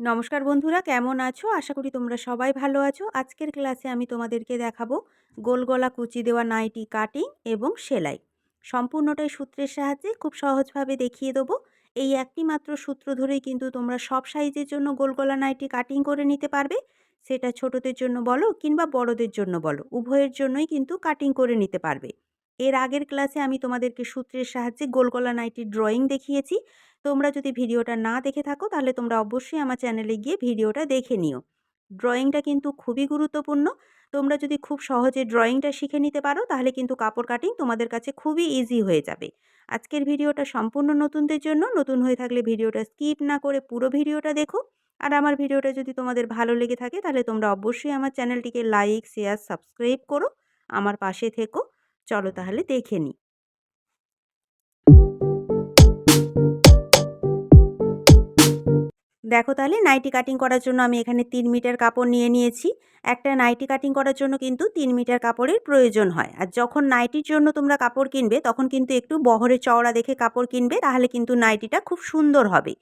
নমস্কার বন্ধুরা, কেমন আছো? আশা করি তোমরা সবাই ভালো আছো। আজকের ক্লাসে আমি তোমাদেরকে দেখাবো গোল গলা কুচি দেওয়া নাইটি কাটিং এবং সেলাই। সম্পূর্ণটাই সূত্রের সাহায্যে খুব সহজভাবে দেখিয়ে দেবো। এই একটি মাত্র সূত্র ধরেই কিন্তু তোমরা সব সাইজের জন্য গোল গলা নাইটি কাটিং করে নিতে পারবে। সেটা ছোটদের জন্য বলো কিংবা বড়দের জন্য বলো, উভয়ের জন্যই কিন্তু কাটিং করে নিতে পারবে। এর আগের ক্লাসে আমি তোমাদেরকে সূত্রের সাহায্যে গোল গলা নাইটির ড্রয়িং দেখিয়েছি। তোমরা যদি ভিডিওটা না দেখে থাকো, তাহলে তোমরা অবশ্যই আমার চ্যানেলে গিয়ে ভিডিওটা দেখে নিও। ড্রয়িংটা কিন্তু খুবই গুরুত্বপূর্ণ। তোমরা যদি খুব সহজে ড্রয়িংটা শিখে নিতে পারো, তাহলে কিন্তু কাপড় কাটিং তোমাদের কাছে খুবই ইজি হয়ে যাবে। আজকের ভিডিওটা সম্পূর্ণ নতুনদের জন্য। নতুন হয়ে থাকলে ভিডিওটা স্কিপ না করে পুরো ভিডিওটা দেখো। আর আমার ভিডিওটা যদি তোমাদের ভালো লেগে থাকে, তাহলে তোমরা অবশ্যই আমার চ্যানেলটিকে লাইক শেয়ার সাবস্ক্রাইব করো। আমার পাশে থেকো। চলো তাহলে দেখে নিই দেখো তাহলে নাইটি কাটিং করার জন্য আমি এখানে তিন মিটার কাপড় নিয়ে নিয়েছি। একটা নাইটি কাটিং করার জন্য কিন্তু তিন মিটার কাপড়ের প্রয়োজন হয়। আর যখন নাইটির জন্য তোমরা কাপড় কিনবে, তখন কিন্তু একটু বহরে চওড়া দেখে কাপড় কিনবে, তাহলে কিন্তু নাইটিটা খুব সুন্দর হবে।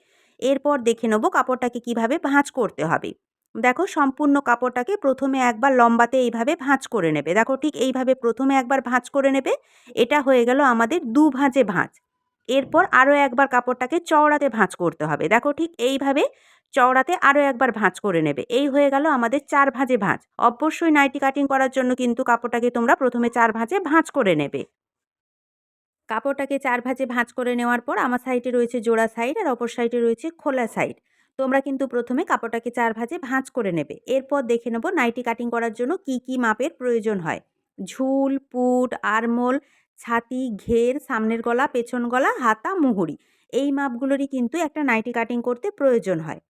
এরপর দেখে নেব কাপড়টাকে কীভাবে ভাঁজ করতে হবে। দেখো সম্পূর্ণ কাপড়টাকে প্রথমে একবার লম্বাতে এইভাবে ভাঁজ করে নেবে। দেখো ঠিক এইভাবে প্রথমে একবার ভাঁজ করে নেবে। এটা হয়ে গেল আমাদের দু ভাঁজে ভাঁজ। এরপর আরও একবার কাপড়টাকে চওড়াতে ভাঁজ করতে হবে। দেখো ঠিক এইভাবে চওড়াতে আরও একবার ভাঁজ করে নেবে। এই হয়ে গেল আমাদের চার ভাঁজে ভাঁজ। অবশ্যই নাইটি কাটিং করার জন্য কিন্তু কাপড়টাকে তোমরা প্রথমে চার ভাঁজে ভাঁজ করে নেবে। কাপড়টাকে চার ভাঁজে ভাঁজ করে নেওয়ার পর আমার সাইডে রয়েছে জোড়া সাইড আর অপর সাইডে রয়েছে খোলা সাইড। তোমরা কিন্তু প্রথমে কাপড়টাকে চার ভাঁজে ভাঁজ করে নেবে। এরপর দেখে নেব নাইটি কাটিং করার জন্য কি কি মাপের প্রয়োজন হয়। ঝুল, পুট, আরমোল, ছাতি, ঘের, সামনের গলা, পেছন গলা, হাতা, মুহুরি। এই মাপগুলোরই কিন্তু একটা নাইটি কাটিং করতে প্রয়োজন হয়।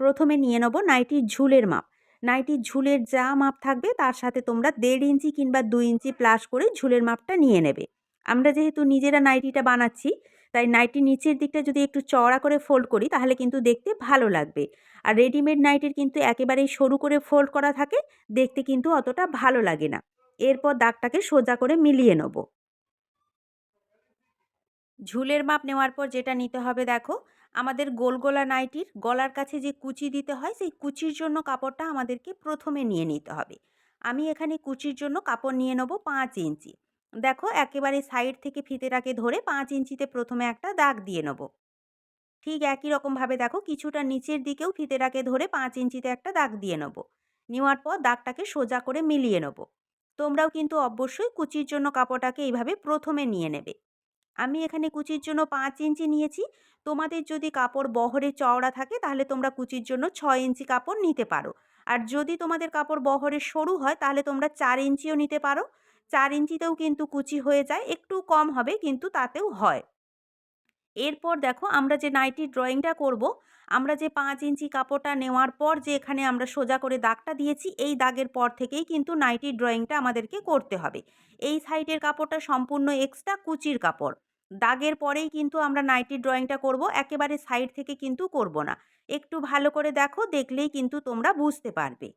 প্রথমে নিয়ে নেব নাইটির ঝুলের মাপ। নাইটির ঝুলের যা মাপ থাকবে তার সাথে তোমরা দেড় ইঞ্চি কিংবা দুই ইঞ্চি প্লাস করে ঝুলের মাপটা নিয়ে নেবে। আমরা যেহেতু নিজেরা নাইটিটা বানাচ্ছি তাই নাইটি নিচের দিকটা যদি একটু চওড়া করে ফোল্ড করি, তাহলে কিন্তু দেখতে ভালো লাগবে। আর রেডিমেড নাইটির কিন্তু একেবারেই সরু করে ফোল্ড করা থাকে, দেখতে কিন্তু অতটা ভালো লাগে না। এরপর দাগটাকে সোজা করে মিলিয়ে নেব। ঝুলের মাপ নেওয়ার পর যেটা নিতে হবে দেখো, আমাদের গোল গোলা নাইটির গলার কাছে যে কুচি দিতে হয়, সেই কুচির জন্য কাপড়টা আমাদেরকে প্রথমে নিয়ে নিতে হবে। আমি এখানে কুচির জন্য কাপড় নিয়ে নেব পাঁচ ইঞ্চি। দেখো একেবারে সাইড থেকে ফিতেটাকে ধরে পাঁচ ইঞ্চিতে প্রথমে একটা দাগ দিয়ে নেব। ঠিক একই রকমভাবে দেখো কিছুটা নিচের দিকেও ফিতেটাকে ধরে পাঁচ ইঞ্চিতে একটা দাগ দিয়ে নেব। নেওয়ার পর দাগটাকে সোজা করে মিলিয়ে নেব। তোমরাও কিন্তু অবশ্যই কুচির জন্য কাপড়টাকে এইভাবে প্রথমে নিয়ে নেবে। আমি এখানে কুচির জন্য পাঁচ ইঞ্চি নিয়েছি। তোমাদের যদি কাপড় বহরে চওড়া থাকে তাহলে তোমরা কুচির জন্য ছয় ইঞ্চি কাপড় নিতে পারো। আর যদি তোমাদের কাপড় বহরে সরু হয় তাহলে তোমরা চার ইঞ্চিও নিতে পারো। চার ইঞ্চিতেও কিন্তু কুচি হয়ে যায়, একটু কম হবে কিন্তু তাতেও হয়। এরপর দেখো আমরা যে নাইটির ড্রয়িংটা করব, আমরা যে পাঁচ ইঞ্চি কাপড়টা নেওয়ার পর যে এখানে আমরা সোজা করে দাগটা দিয়েছি, এই দাগের পর থেকেই কিন্তু নাইটির ড্রয়িংটা আমাদেরকে করতে হবে। এই সাইডের কাপড়টা সম্পূর্ণ এক্সট্রা কুচির কাপড়। দাগের পরেই কিন্তু আমরা নাইটির ড্রয়িংটা করব, একেবারে সাইড থেকে কিন্তু করব না। একটু ভালো করে দেখো, দেখলেই কিন্তু তোমরা বুঝতে পারবে।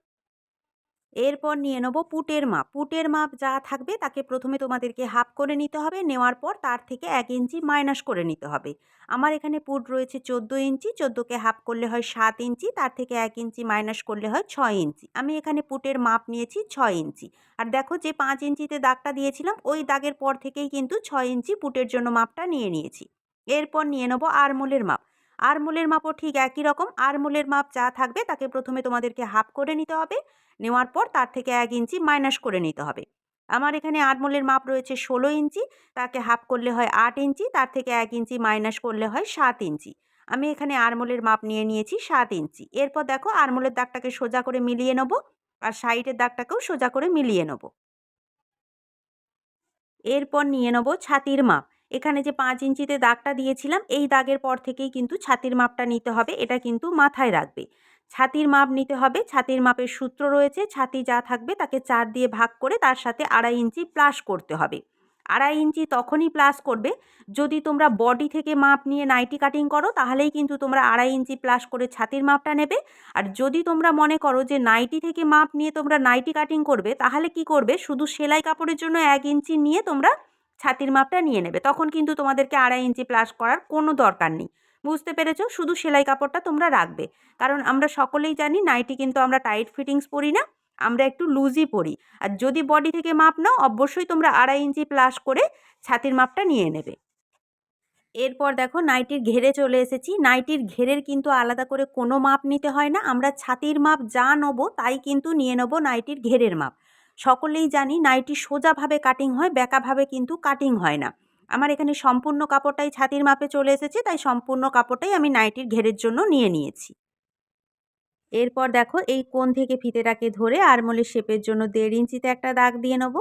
এরপর নিয়ে নেব পুটের মাপ। পুটের মাপ যা থাকবে তাকে প্রথমে তোমাদেরকে হাফ করে নিতে হবে, নেওয়ার পর তার থেকে এক ইঞ্চি মাইনাস করে নিতে হবে। আমার এখানে পুট রয়েছে চোদ্দ ইঞ্চি, চোদ্দোকে হাফ করলে হয় সাত ইঞ্চি, তার থেকে এক ইঞ্চি মাইনাস করলে হয় ছয় ইঞ্চি। আমি এখানে পুটের মাপ নিয়েছি ছয় ইঞ্চি। আর দেখো যে পাঁচ ইঞ্চিতে দাগটা দিয়েছিলাম, ওই দাগের পর থেকেই কিন্তু ছয় ইঞ্চি পুটের জন্য মাপটা নিয়ে নিয়েছি। এরপর নিয়ে নেব আরমোলের মাপ। আরমোলের মাপও ঠিক একই রকম। আরমোলের মাপ যা থাকবে তাকে প্রথমে তোমাদেরকে হাফ করে নিতে হবে। নেওয়ার পর তার থেকে এক ইঞ্চি মাইনাস করে নিতে হবে। আমার এখানে আরমোলের মাপ রয়েছে ষোলো ইঞ্চি। তাকে হাফ করলে হয় আট ইঞ্চি, তার থেকে এক ইঞ্চি মাইনাস করলে হয় সাত ইঞ্চি। আমি এখানে আরমোলের মাপ নিয়ে নিয়েছি সাত ইঞ্চি। এরপর দেখো আরমোলের দাগটাকে সোজা করে মিলিয়ে নেব আর সাইডের দাগটাকেও সোজা করে মিলিয়ে নেব। এরপর নিয়ে নেব ছাতির মাপ। এখানে যে পাঁচ ইঞ্চিতে দাগটা দিয়েছিলাম, এই দাগের পর থেকেই কিন্তু ছাতির মাপটা নিতে হবে, এটা কিন্তু মাথায় রাখবে। ছাতির মাপ নিতে হবে, ছাতির মাপের সূত্র রয়েছে, ছাতি যা থাকবে তাকে চার দিয়ে ভাগ করে তার সাথে আড়াই ইঞ্চি প্লাস করতে হবে। আড়াই ইঞ্চি তখনই প্লাস করবে যদি তোমরা বডি থেকে মাপ নিয়ে নাইটি কাটিং করো, তাহলেই কিন্তু তোমরা আড়াই ইঞ্চি প্লাস করে ছাতির মাপটা নেবে। আর যদি তোমরা মনে করো যে নাইটি থেকে মাপ নিয়ে তোমরা নাইটি কাটিং করবে, তাহলে কি করবে? শুধু সেলাই কাপড়ের জন্য এক ইঞ্চি নিয়ে তোমরা ছাতির মাপটা নিয়ে নেবে। তখন কিন্তু তোমাদেরকে আড়াই ইঞ্চি প্লাস করার কোনো দরকার নেই। বুঝতে পেরেছ? শুধু সেলাই কাপড়টা তোমরা রাখবে। কারণ আমরা সকলেই জানি নাইটি কিন্তু আমরা টাইট ফিটিংস পরি না, আমরা একটু লুজই পরি। আর যদি বডি থেকে মাপ নাও, অবশ্যই তোমরা আড়াই ইঞ্চি প্লাস করে ছাতির মাপটা নিয়ে নেবে। এরপর দেখো নাইটির ঘেরে চলে এসেছি। নাইটির ঘেরের কিন্তু আলাদা করে কোনো মাপ নিতে হয় না। আমরা ছাতির মাপ যা নেব তাই কিন্তু নিয়ে নেব নাইটির ঘেরের মাপ। সকলেই জানি নাইটি সোজাভাবে কাটিং হয়, বেঁকাভাবে কিন্তু কাটিং হয় না। আমার এখানে সম্পূর্ণ কাপড়টাই ছাতির মাপে চলে এসেছে, তাই সম্পূর্ণ কাপড়টাই আমি নাইটির ঘেরের জন্য নিয়ে নিয়েছি। এরপর দেখো, এই কোণ থেকে ফিতেটাকে ধরে আরমোলের শেপের জন্য দেড় ইঞ্চিতে একটা দাগ দিয়ে নেব।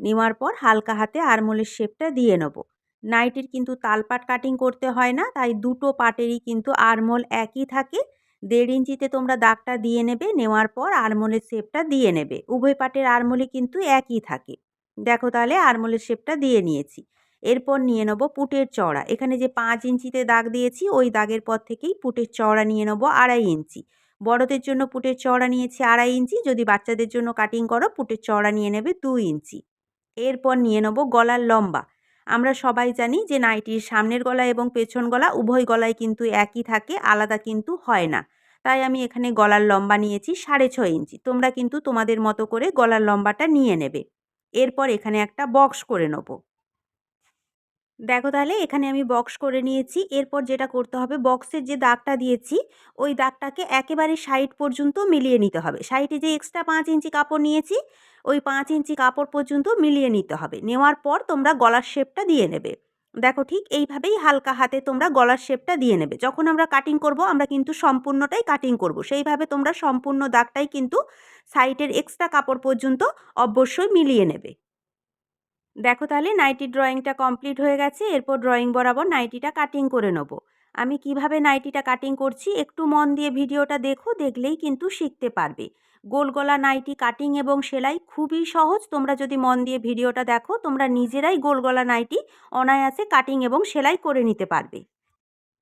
নেওয়ার পর হালকা হাতে আরমোলের শেপটা দিয়ে নেব। নাইটির কিন্তু তালপাট কাটিং করতে হয় না, তাই দুটো পাটেরই কিন্তু আরমোল একই থাকে। দেড় ইঞ্চিতে তোমরা দাগটা দিয়ে নেবে, নেওয়ার পর আরমোলের শেপটা দিয়ে নেবে। উভয় পাটের আরমোলই কিন্তু একই থাকে। দেখো তাহলে আরমোলের শেপটা দিয়ে নিয়েছি। এরপর নিয়ে নেব পুটের চওড়া। এখানে যে পাঁচ ইঞ্চিতে দাগ দিয়েছি, ওই দাগের পর থেকেই পুটের চওড়া নিয়ে নেব আড়াই ইঞ্চি। বড়দের জন্য পুটের চওড়া নিয়েছি আড়াই ইঞ্চি, যদি বাচ্চাদের জন্য কাটিং করো, পুটের চওড়া নিয়ে নেবে দু ইঞ্চি। এরপর নিয়ে নেব গলার লম্বা। আমরা সবাই জানি যে নাইটির সামনের গলা এবং পেছন গলা উভয় গলায় কিন্তু একই থাকে, আলাদা কিন্তু হয় না। তাই আমি এখানে গলার লম্বা নিয়েছি সাড়ে ছয় ইঞ্চি। তোমরা কিন্তু তোমাদের মতো করে গলার লম্বাটা নিয়ে নেবে। এরপর এখানে একটা বক্স করে নেব। দেখো তাহলে এখানে আমি বক্স করে নিয়েছি। এরপর যেটা করতে হবে বক্সের যে দাগটা দিয়েছি, ওই দাগটাকে একেবারে সাইড পর্যন্ত মিলিয়ে নিতে হবে। সাইডে যে এক্সট্রা পাঁচ ইঞ্চি কাপড় নিয়েছি, ওই পাঁচ ইঞ্চি কাপড় পর্যন্ত মিলিয়ে নিতে হবে। নেওয়ার পর তোমরা গলার শেপটা দিয়ে নেবে। দেখো ঠিক এইভাবেই হালকা হাতে তোমরা গলার শেপটা দিয়ে নেবে। যখন আমরা কাটিং করব, আমরা কিন্তু সম্পূর্ণটাই কাটিং করব। সেইভাবে তোমরা সম্পূর্ণ দাগটাই কিন্তু সাইডের এক্সট্রা কাপড় পর্যন্ত অবশ্যই মিলিয়ে নেবে। দেখো তাহলে নাইটি ড্রয়িংটা কমপ্লিট হয়ে গেছে, এরপর ড্রয়িং বরাবর নাইটিটা কাটিং করে নেব। আমি কীভাবে নাইটিটা কাটিং করছি, একটু মন দিয়ে ভিডিওটা দেখো, দেখলেই কিন্তু শিখতে পারবে। গোল গলা নাইটি কাটিং এবং সেলাই খুবই সহজ, তোমরা যদি মন দিয়ে ভিডিওটা দেখো, তোমরা নিজেরাই গোল গলা নাইটি অনায়াসে কাটিং এবং সেলাই করে নিতে পারবে।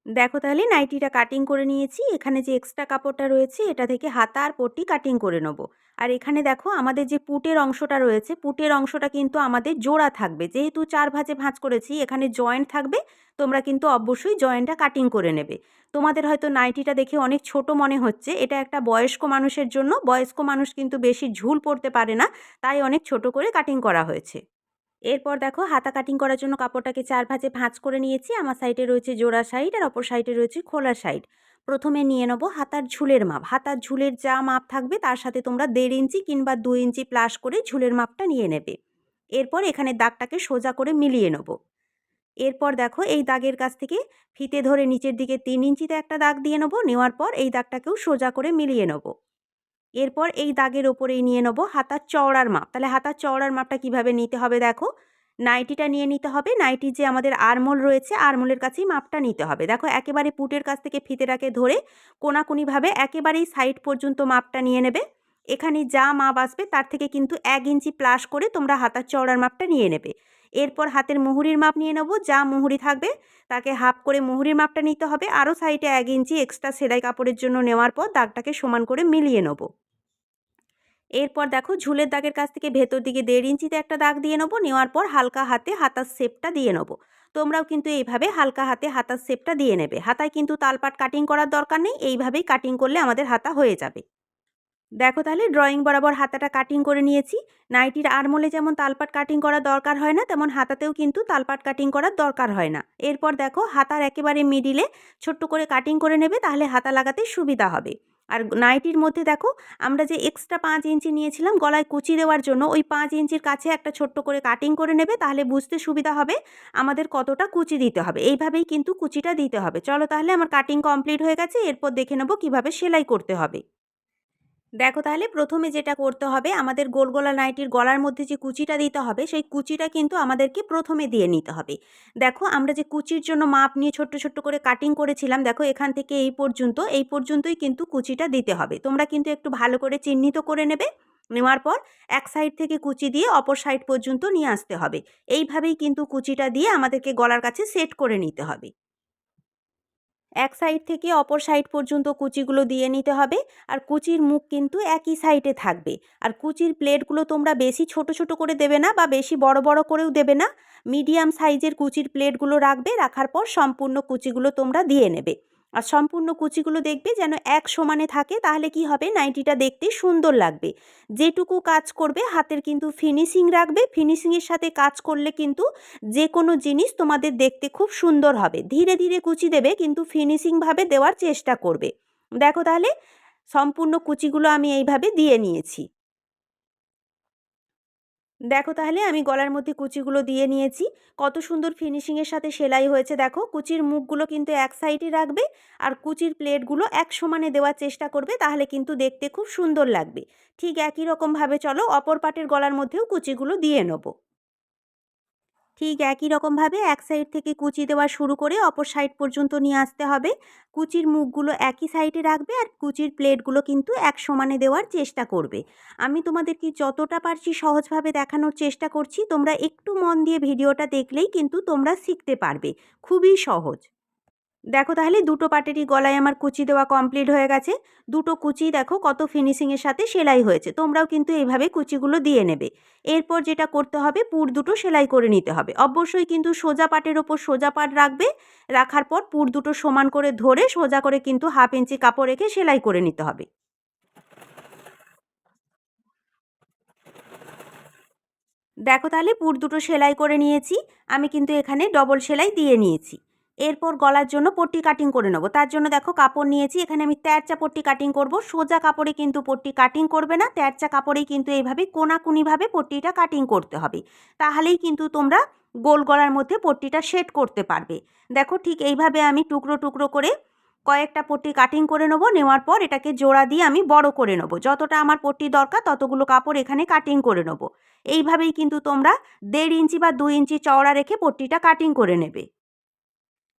দেখো তাহলে নাইটিটা কাটিং করে নিয়েছি। এখানে যে এক্সট্রা কাপড়টা রয়েছে, এটা থেকে হাতা আর পট্টি কাটিং করে নেব। আর এখানে দেখো আমাদের যে পুটের অংশটা রয়েছে, পুটের অংশটা কিন্তু আমাদের জোড়া থাকবে। যেহেতু চার ভাঁজে ভাঁজ করেছি, এখানে জয়েন্ট থাকবে, তোমরা কিন্তু অবশ্যই জয়েন্টটা কাটিং করে নেবে। তোমাদের হয়তো নাইটিটা দেখে অনেক ছোট মনে হচ্ছে, এটা একটা বয়স্ক মানুষের জন্য। বয়স্ক মানুষ কিন্তু বেশি ঝুল পড়তে পারে না, তাই অনেক ছোট করে কাটিং করা হয়েছে। এরপর দেখো হাতা কাটিং করার জন্য কাপড়টাকে চার ভাঁজে ভাঁজ করে নিয়েছি। আমার সাইডে রয়েছে জোড়া সাইড আর অপর সাইডে রয়েছে খোলা সাইড প্রথমে নিয়ে নেব হাতার ঝুলের মাপ। হাতার ঝুলের যা মাপ থাকবে তার সাথে তোমরা দেড় ইঞ্চি কিংবা দু ইঞ্চি প্লাস করে ঝুলের মাপটা নিয়ে নেবে। এরপর এখানে দাগটাকে সোজা করে মিলিয়ে নেব। এরপর দেখো এই দাগের কাছ থেকে ফিতে ধরে নিচের দিকে তিন ইঞ্চিতে একটা দাগ দিয়ে নেব। নেওয়ার পর এই দাগটাকেও সোজা করে মিলিয়ে নেব। এরপর এই দাগের ওপরেই নিয়ে নেব হাতার চওড়ার মাপ। তাহলে হাতার চওড়ার মাপটা কীভাবে নিতে হবে দেখো? নাইটিটা নিয়ে নিতে হবে নাইটির যে আমাদের আরমোল রয়েছে, আরমোলের কাছেই মাপটা নিতে হবে। দেখো একেবারে পুটের কাছ থেকে ফিতেটাকে ধরে কোনাকুনিভাবে একেবারেই সাইড পর্যন্ত মাপটা নিয়ে নেবে। এখানে যা মাপ আসবে তার থেকে কিন্তু এক ইঞ্চি প্লাস করে তোমরা হাতার চওড়ার মাপটা নিয়ে নেবে। এরপর হাতের মুহুরির মাপ নিয়ে নেব, যা মুহুরি থাকবে, তাকে হাফ করে মুহুরির মাপটা নিতে হবে। আরও সাইডে এক ইঞ্চি এক্সট্রা সেলাই কাপড়ের জন্য নেওয়ার পর দাগটাকে সমান করে মিলিয়ে নেব। এরপর দেখো ঝুলের দাগের কাছ থেকে ভেতর দিকে দেড় ইঞ্চিতে একটা দাগ দিয়ে নেব, নেওয়ার পর হালকা হাতে হাতার শেপটা দিয়ে নেব। তোমরাও কিন্তু এইভাবে হালকা হাতে হাতার শেপটা দিয়ে নেবে। হাতায় কিন্তু তালপাট কাটিং করার দরকার নেই, এইভাবেই কাটিং করলে আমাদের হাতা হয়ে যাবে। দেখো তাহলে ড্রয়িং বরাবর হাতাটা কাটিং করে নিয়েছি। নাইটির আরমোলে যেমন তালপাট কাটিং করার দরকার হয় না, তেমন হাতাতেও কিন্তু তালপাট কাটিং করার দরকার হয় না। এরপর দেখো, হাতার একেবারে মিডিলে ছোট্ট করে কাটিং করে নেবে, তাহলে হাতা লাগাতে সুবিধা হবে। আর নাইটির মধ্যে দেখো, আমরা যে এক্সট্রা পাঁচ ইঞ্চি নিয়েছিলাম, গলায় কুচি দেওয়ার জন্য, ওই পাঁচ ইঞ্চির কাছে একটা ছোট্ট করে কাটিং করে নেবে, তাহলে বুঝতে সুবিধা হবে, আমাদের কতটা কুচি দিতে হবে। এইভাবেই কিন্তু কুচিটা দিতে হবে। চলো তাহলে, আমার কাটিং কমপ্লিট হয়ে গেছে, এরপর দেখে নেব কীভাবে সেলাই করতে হবে। দেখো তাহলে প্রথমে যেটা করতে হবে, আমাদের গোল গলা নাইটির গলার মধ্যে যে কুচিটা দিতে হবে, সেই কুচিটা কিন্তু আমাদেরকে প্রথমে দিয়ে নিতে হবে। দেখো আমরা যে কুচির জন্য মাপ নিয়ে ছোট্ট ছোট্ট করে কাটিং করেছিলাম, দেখো এখান থেকে এই পর্যন্ত, এই পর্যন্তই কিন্তু কুচিটা দিতে হবে। তোমরা কিন্তু একটু ভালো করে চিহ্নিত করে নেবে, নেওয়ার পর এক সাইড থেকে কুচি দিয়ে অপর সাইড পর্যন্ত নিয়ে আসতে হবে। এইভাবেই কিন্তু কুচিটা দিয়ে আমাদেরকে গলার কাছে সেট করে নিতে হবে। এক সাইড থেকে অপর সাইড পর্যন্ত কুচিগুলো দিয়ে নিতে হবে। আর কুচির মুখ কিন্তু একই সাইডে থাকবে। আর কুচির প্লেটগুলো তোমরা বেশি ছোট ছোট করে দেবে না বা বেশি বড় বড় করেও দেবে না। মিডিয়াম সাইজের কুচির প্লেটগুলো রাখবে, রাখার পর সম্পূর্ণ কুচিগুলো তোমরা দিয়ে নেবে। আর সম্পূর্ণ কুচিগুলো দেখবে যেন এক সমানে থাকে, তাহলে কি হবে? নাইটিটা দেখতে সুন্দর লাগবে। যেটুকু কাজ করবে, হাতের কিন্তু ফিনিশিং রাখবে। ফিনিশিংয়ের সাথে কাজ করলে কিন্তু যে কোনো জিনিস তোমাদের দেখতে খুব সুন্দর হবে। ধীরে ধীরে কুচি দেবে, কিন্তু ফিনিশিংভাবে দেওয়ার চেষ্টা করবে। দেখো তাহলে, সম্পূর্ণ কুচিগুলো আমি এইভাবে দিয়ে নিয়েছি। দেখো তাহলে আমি গলার মধ্যে কুচিগুলো দিয়ে নিয়েছি। কত সুন্দর ফিনিশিংয়ের সাথে সেলাই হয়েছে দেখো। কুচির মুখগুলো কিন্তু এক সাইডে রাখবে আর কুচির প্লেটগুলো এক সমানে দেওয়ার চেষ্টা করবে তাহলে কিন্তু দেখতে খুব সুন্দর লাগবে। ঠিক একই রকমভাবে চলো অপর পাটের গলার মধ্যেও কুচিগুলো দিয়ে নেব। ঠিক একই রকমভাবে এক সাইড থেকে কুচি দেওয়া শুরু করে অপর সাইড পর্যন্ত নিয়ে আসতে হবে। কুচির মুখগুলো একই সাইডে রাখবে আর কুচির প্লেটগুলো কিন্তু এক সমানে দেওয়ার চেষ্টা করবে। আমি তোমাদেরকে যতটা পারছি সহজভাবে দেখানোর চেষ্টা করছি, তোমরা একটু মন দিয়ে ভিডিওটা দেখলেই কিন্তু তোমরা শিখতে পারবে। খুবই সহজ। দেখো তাহলে দুটো পাটেরই গলায় আমার কুচি দেওয়া কমপ্লিট হয়ে গেছে। দুটো কুচি দেখো কত ফিনিশিংয়ের সাথে সেলাই হয়েছে। তোমরাও কিন্তু এইভাবে কুচিগুলো দিয়ে নেবে। এরপর যেটা করতে হবে, পুর দুটো সেলাই করে নিতে হবে। অবশ্যই কিন্তু সোজা পাটের ওপর সোজা পাট রাখবে। রাখার পর পুর দুটো সমান করে ধরে সোজা করে কিন্তু হাফ ইঞ্চি কাপড় রেখে সেলাই করে নিতে হবে। দেখো তাহলে পুর দুটো সেলাই করে নিয়েছি। আমি কিন্তু এখানে ডবল সেলাই দিয়ে নিয়েছি। এরপর গলার জন্য পট্টি কাটিং করে নেব। তার জন্য দেখো কাপড় নিয়েছি, এখানে আমি তেরচা পট্টি কাটিং করব। সোজা কাপড়ে কিন্তু পট্টি কাটিং করবে না, তেরচা কাপড়েই কিন্তু এইভাবে কোনাকুনিভাবে পট্টিটা কাটিং করতে হবে। তাহলেই কিন্তু তোমরা গোল গলার মধ্যে পট্টিটা সেট করতে পারবে। দেখো ঠিক এইভাবে আমি টুকরো টুকরো করে কয়েকটা পট্টি কাটিং করে নেব, নেওয়ার পর এটাকে জোড়া দিয়ে আমি বড় করে নেব। যতটা আমার পট্টি দরকার ততগুলো কাপড় এখানে কাটিং করে নেব। এইভাবেই কিন্তু তোমরা দেড় ইঞ্চি বা দুই ইঞ্চি চওড়া রেখে পট্টিটা কাটিং করে নেবে।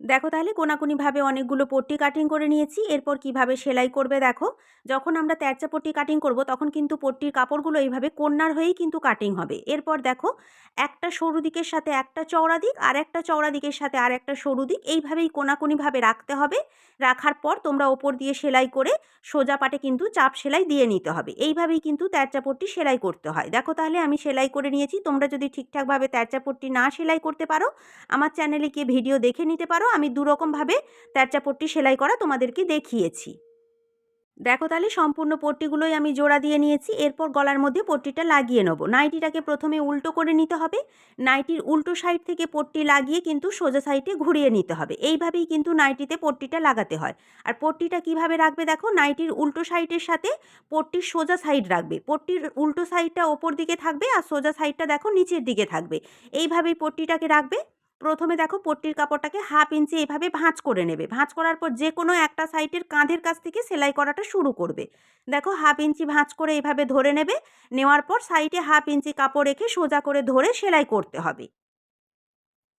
দেখো তাহলে কোনাকুনিভাবে অনেকগুলো পট্টি কাটিং করে নিয়েছি। এরপর কীভাবে সেলাই করবে দেখো। যখন আমরা তেরচা পট্টি কাটিং করব, তখন কিন্তু পট্টির কাপড়গুলো এইভাবে কন্যার হয়েই কিন্তু কাটিং হবে। এরপর দেখো, একটা সরু দিকের সাথে একটা চওড়া দিক আর একটা চওড়া দিকের সাথে আর একটা সরু দিক। এইভাবেই কোনাকুনিভাবে রাখতে হবে। রাখার পর তোমরা ওপর দিয়ে সেলাই করে সোজা পাটে কিন্তু চাপ সেলাই দিয়ে নিতে হবে। এইভাবেই কিন্তু তেরচা পট্টি সেলাই করতে হয়। দেখো তাহলে আমি সেলাই করে নিয়েছি। তোমরা যদি ঠিকঠাকভাবে তেরচা পট্টি না সেলাই করতে পারো, আমার চ্যানেলে গিয়ে ভিডিও দেখে নিতে পারো। আমি দুরকমভাবে তেরচা পট্টি সেলাই করা তোমাদেরকে দেখিয়েছি। দেখো তাহলে সম্পূর্ণ পট্টিগুলোই আমি জোড়া দিয়ে নিয়েছি, এরপর গলার মধ্যে পট্টিটা লাগিয়ে নেব। নাইটিটাকে প্রথমে উল্টো করে নিতে হবে, নাইটির উল্টো সাইড থেকে পট্টি লাগিয়ে কিন্তু সোজা সাইডে ঘুরিয়ে নিতে হবে। এইভাবেই কিন্তু নাইটিতে পট্টিটা লাগাতে হয়। আর পট্টিটা কীভাবে রাখবে দেখো, নাইটির উল্টো সাইডের সাথে পট্টির সোজা সাইড রাখবে। পট্টির উল্টো সাইডটা ওপর দিকে থাকবে আর সোজা সাইডটা দেখো নিচের দিকে থাকবে। এইভাবেই পট্টিটাকে রাখবে। প্রথমে দেখো পট্টির কাপড়টাকে হাফ ইঞ্চি এভাবে ভাঁজ করে নেবে। ভাঁজ করার পর যে কোনো একটা সাইডের কাঁধের কাছ থেকে সেলাই করাটা শুরু করবে। দেখো হাফ ইঞ্চি ভাঁজ করে এইভাবে ধরে নেবে। নেওয়ার পর সাইডে হাফ ইঞ্চি কাপড় রেখে সোজা করে ধরে সেলাই করতে হবে।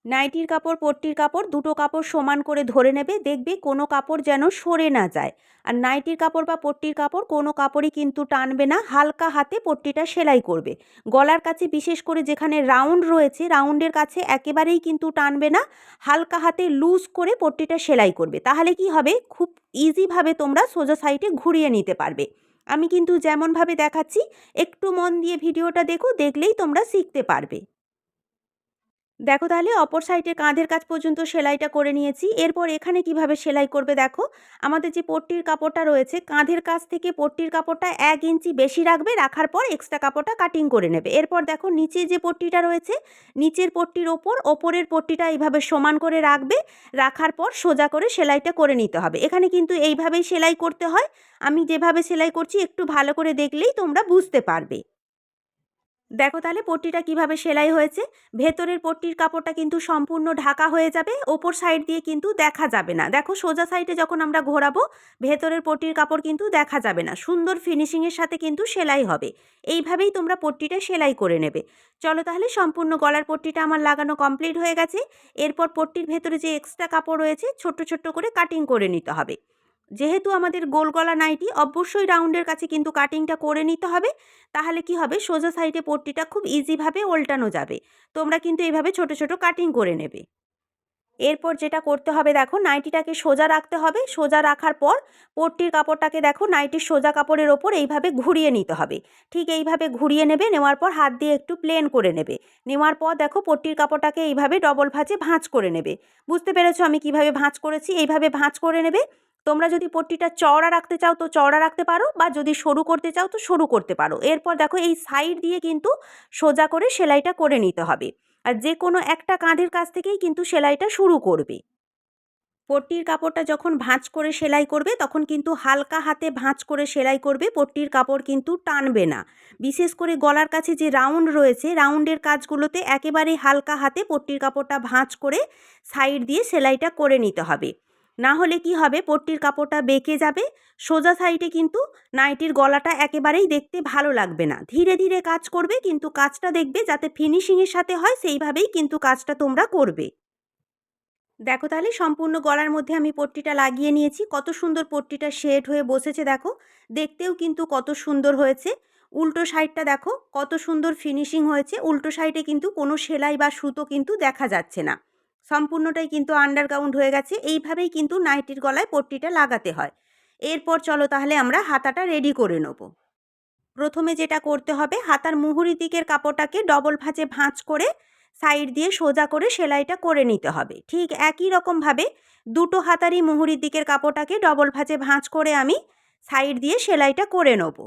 নাইটির কাপড়, পট্টির কাপড় দুটো কাপড় সমান করে ধরে নেবে, দেখবে কোনো কাপড় যেন সরে না যায়। আর নাইটির কাপড় বা পট্টির কাপড় কোনো কাপড়ই কিন্তু টানবে না, হালকা হাতে পট্টিটা সেলাই করবে। গলার কাছে বিশেষ করে যেখানে রাউন্ড রয়েছে, রাউন্ডের কাছে একেবারেই কিন্তু টানবে না, হালকা হাতে লুজ করে পট্টিটা সেলাই করবে। তাহলে কি হবে? খুব ইজিভাবে তোমরা সোজা সাইডে ঘুরিয়ে নিতে পারবে। আমি কিন্তু যেমনভাবে দেখাচ্ছি, একটু মন দিয়ে ভিডিওটা দেখো, দেখলেই তোমরা শিখতে পারবে। দেখো তাহলে অপর সাইডে কাঁধের কাজ পর্যন্ত সেলাইটা করে নিয়েছি। এরপর এখানে কীভাবে সেলাই করবে দেখো? আমাদের যে পট্টির কাপড়টা রয়েছে, কাঁধের কাছ থেকে পট্টির কাপড়টা এক ইঞ্চি বেশি রাখবে, রাখার পর এক্সট্রা কাপড়টা কাটিং করে নেবে। এরপর দেখো নিচে যে পট্টিটা রয়েছে, নিচের পট্টির ওপর, ওপরের পট্টিটা এইভাবে সমান করে রাখবে, রাখার পর সোজা করে সেলাইটা করে নিতে হবে। এখানে কিন্তু এইভাবেই সেলাই করতে হয়। আমি যেভাবে সেলাই করছি, একটু ভালো করে দেখলেই তোমরা বুঝতে পারবে। দেখো তাহলে পট্টিটা কীভাবে সেলাই হয়েছে। ভেতরের পট্টির কাপড়টা কিন্তু সম্পূর্ণ ঢাকা হয়ে যাবে, ওপর সাইড দিয়ে কিন্তু দেখা যাবে না। দেখো সোজা সাইডে যখন আমরা ঘোরাবো, ভেতরের পট্টির কাপড় কিন্তু দেখা যাবে না। সুন্দর ফিনিশিংয়ের সাথে কিন্তু সেলাই হবে। এইভাবেই তোমরা পট্টিটা সেলাই করে নেবে। চলো তাহলে সম্পূর্ণ গলার পট্টিটা আমার লাগানো কমপ্লিট হয়ে গেছে। এরপর পট্টির ভেতরে যে এক্সট্রা কাপড় রয়েছে, ছোট্ট ছোট্ট করে কাটিং করে নিতে হবে। যেহেতু আমাদের গোল গলা নাইটি, অবশ্যই রাউন্ডের কাছে কিন্তু কাটিংটা করে নিতে হবে। তাহলে কি হবে? সোজা সাইডে পট্টিটা খুব ইজিভাবে ওল্টানো যাবে। তোমরা কিন্তু এইভাবে ছোট ছোট কাটিং করে নেবে। এরপর যেটা করতে হবে দেখো, নাইটিটাকে সোজা রাখতে হবে। সোজা রাখার পর পট্টির কাপড়টাকে দেখো, নাইটির সোজা কাপড়ের ওপর এইভাবে ঘুরিয়ে নিতে হবে। ঠিক এইভাবে ঘুরিয়ে নেবে, নেওয়ার পর হাত দিয়ে একটু প্লেন করে নেবে। নেওয়ার পর দেখো, পট্টির কাপড়টাকে এইভাবে ডবল ভাঁজে ভাঁজ করে নেবে। বুঝতে পেরেছ আমি কীভাবে ভাঁজ করেছি? এইভাবে ভাঁজ করে নেবে। তোমরা যদি পট্টিটা চওড়া রাখতে চাও তো চওড়া রাখতে পারো, বা যদি সরু করতে চাও তো সরু করতে পারো। এরপর দেখো এই সাইড দিয়ে কিন্তু সোজা করে সেলাইটা করে নিতে হবে। আর যে কোনো একটা কাঁধের কাছ থেকেই কিন্তু সেলাইটা শুরু করবে। পট্টির কাপড়টা যখন ভাঁজ করে সেলাই করবে, তখন কিন্তু হালকা হাতে ভাঁজ করে সেলাই করবে, পট্টির কাপড় কিন্তু টানবে না। বিশেষ করে গলার কাছে যে রাউন্ড রয়েছে, রাউন্ডের কাজগুলোতে একেবারে হালকা হাতে পট্টির কাপড়টা ভাঁজ করে সাইড দিয়ে সেলাইটা করে নিতে হবে। না হলে কি হবে? পট্টির কাপড়টা বেঁকে যাবে। সোজা সাইডে কিন্তু নাইটির গলাটা একেবারেই দেখতে ভালো লাগবে না। ধীরে ধীরে কাজ করবে কিন্তু কাজটা দেখবে যাতে ফিনিশিংয়ের সাথে হয় সেইভাবেই কিন্তু কাজটা তোমরা করবে। দেখো তাহলে সম্পূর্ণ গলার মধ্যে আমি পট্টিটা লাগিয়ে নিয়েছি। কত সুন্দর পট্টিটা শেড হয়ে বসেছে দেখো। দেখতেও কিন্তু কত সুন্দর হয়েছে। উল্টো সাইডটা দেখো কত সুন্দর ফিনিশিং হয়েছে। উল্টো সাইডে কিন্তু কোনো সেলাই বা সুতো কিন্তু দেখা যাচ্ছে না। সম্পূর্ণটাই কিন্তু আন্ডারগ্রাউন্ড হয়ে গেছে। এইভাবেই কিন্তু নাইটির গলায় পট্টিটা লাগাতে হয়। এরপর চলো তাহলে আমরা হাতাটা রেডি করে নেব। প্রথমে যেটা করতে হবে, হাতার মুহুরি দিকের কাপড়টাকে ডবল ভাঁজে ভাঁজ করে সাইড দিয়ে সোজা করে সেলাইটা করে নিতে হবে। ঠিক একই রকমভাবে দুটো হাতারই মুহুরির দিকের কাপড়টাকে ডবল ভাঁজে ভাঁজ করে আমি সাইড দিয়ে সেলাইটা করে নেব।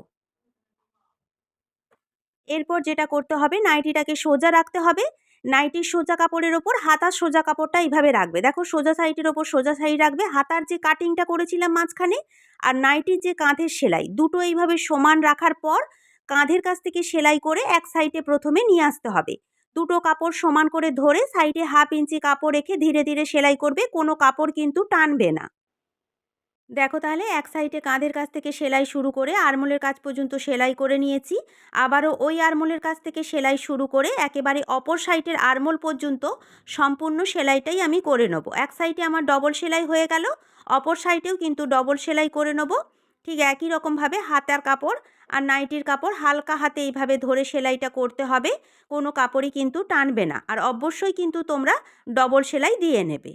এরপর যেটা করতে হবে, নাইটিটাকে সোজা রাখতে হবে। নাইটির সোজা কাপড়ের ওপর, হাতার সোজা কাপড়টা এইভাবে রাখবে। দেখো, সোজা সাইডের ওপর সোজা সাইড রাখবে। হাতার যে কাটিংটা করেছিলাম মাঝখানে আর নাইটির যে কাঁধের সেলাই, দুটো এইভাবে সমান রাখার পর কাঁধের কাছ থেকে সেলাই করে এক সাইডে প্রথমে নিয়ে আসতে হবে। দুটো কাপড় সমান করে ধরে সাইডে হাফ ইঞ্চি কাপড় রেখে ধীরে ধীরে সেলাই করবে। কোনো কাপড় কিন্তু টানবে না। দেখো তাহলে এক সাইডে কাঁধের কাছ থেকে সেলাই শুরু করে আরমোলের কাজ পর্যন্ত সেলাই করে নিয়েছি। আবারও ওই আরমোলের কাছ থেকে সেলাই শুরু করে একেবারে অপর সাইডের আরমোল পর্যন্ত সম্পূর্ণ সেলাইটাই আমি করে নেব। এক সাইডে আমার ডবল সেলাই হয়ে গেল, অপর সাইডেও কিন্তু ডবল সেলাই করে নেব। ঠিক একই রকমভাবে হাতার কাপড় আর নাইটির কাপড় হালকা হাতে এইভাবে ধরে সেলাইটা করতে হবে, কোনো কাপড়ই কিন্তু টানবে না। আর অবশ্যই কিন্তু তোমরা ডবল সেলাই দিয়ে নেবে।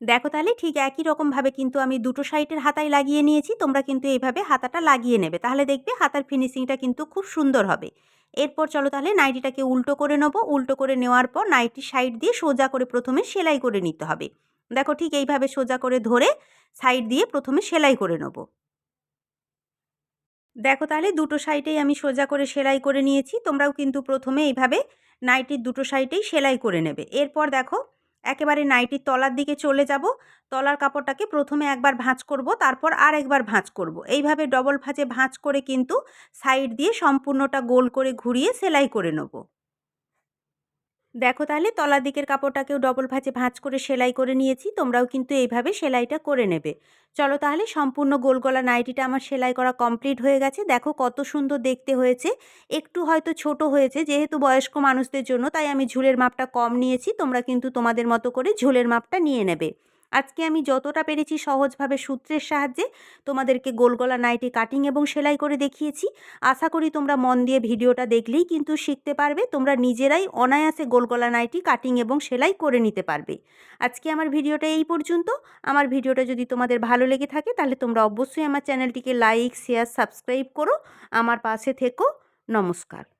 দেখো তাহলে ঠিক একই রকমভাবে কিন্তু আমি দুটো সাইডের হাতায় লাগিয়ে নিয়েছি, তোমরা কিন্তু এইভাবে হাতাটা লাগিয়ে নেবে। তাহলে দেখবে হাতার ফিনিশিংটা কিন্তু খুব সুন্দর হবে। এরপর চলো তাহলে নাইটিটাকে উল্টো করে নেব। উল্টো করে নেওয়ার পর নাইটির সাইড দিয়ে সোজা করে প্রথমে সেলাই করে নিতে হবে। দেখো ঠিক এইভাবে সোজা করে ধরে সাইড দিয়ে প্রথমে সেলাই করে নেব। দেখো তাহলে দুটো সাইডেই আমি সোজা করে সেলাই করে নিয়েছি। তোমরাও কিন্তু প্রথমে এইভাবে নাইটির দুটো সাইডেই সেলাই করে নেবে। এরপর দেখো একেবারে নাইটির তলার দিকে চলে যাব। তলার কাপড়টাকে প্রথমে একবার ভাঁজ করব, তারপর আর একবার ভাঁজ করব। এইভাবে ডবল ভাঁজে ভাঁজ করে কিন্তু সাইড দিয়ে সম্পূর্ণটা গোল করে ঘুরিয়ে সেলাই করে নেব। দেখো তাহলে তলা দিকের কাপড়টাকেও ডবল ভাঁজে ভাঁজ করে সেলাই করে নিয়েছি, তোমরাও কিন্তু এইভাবে সেলাইটা করে নেবে। চলো তাহলে সম্পূর্ণ গোলগলা নাইটিটা আমার সেলাই করা কমপ্লিট হয়ে গেছে। দেখো কত সুন্দর দেখতে হয়েছে। একটু হয়তো ছোট হয়েছে, যেহেতু বয়স্ক মানুষদের জন্য, তাই আমি ঝুলের মাপটা কম নিয়েছি, তোমরা কিন্তু তোমাদের মতো করে ঝুলের মাপটা নিয়ে নেবে। আজকে আমি যতটা পেরেছি সহজভাবে সূত্রের সাহায্যে তোমাদেরকে গোলগলা নাইটি কাটিং এবং সেলাই করে দেখিয়েছি। আশা করি তোমরা মন দিয়ে ভিডিওটা দেখলেই কিন্তু শিখতে পারবে, তোমরা নিজেরাই অনায়াসে গোলগলা নাইটি কাটিং এবং সেলাই করে নিতে পারবে। আজকে আমার ভিডিওটা এই পর্যন্ত। আমার ভিডিওটা যদি তোমাদের ভালো লেগে থাকে তাহলে তোমরা অবশ্যই আমার চ্যানেলটিকে লাইক, শেয়ার, সাবস্ক্রাইব করো। আমার পাশে থেকো। নমস্কার।